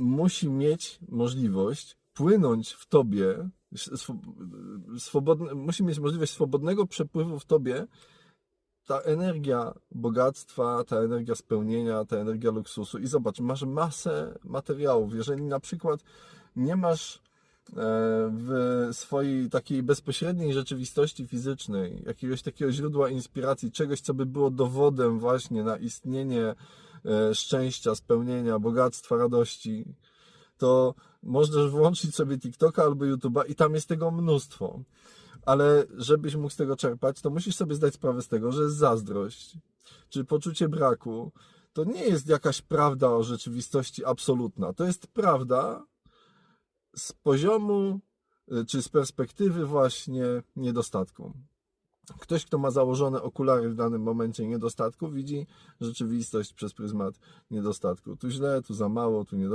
musi mieć możliwość płynąć w tobie, swo- swobodne, musi mieć możliwość swobodnego przepływu w tobie ta energia bogactwa, ta energia spełnienia, ta energia luksusu. I zobacz, masz masę materiałów. Jeżeli na przykład nie masz e, w swojej takiej bezpośredniej rzeczywistości fizycznej jakiegoś takiego źródła inspiracji, czegoś, co by było dowodem właśnie na istnienie szczęścia, spełnienia, bogactwa, radości, to możesz włączyć sobie TikToka albo YouTube'a i tam jest tego mnóstwo. Ale żebyś mógł z tego czerpać, to musisz sobie zdać sprawę z tego, że zazdrość czy poczucie braku to nie jest jakaś prawda o rzeczywistości absolutna. To jest prawda z poziomu y, czy z perspektywy właśnie niedostatku. Ktoś, kto ma założone okulary w danym momencie niedostatku, widzi rzeczywistość przez pryzmat niedostatku. Tu źle, tu za mało, tu niedobrze.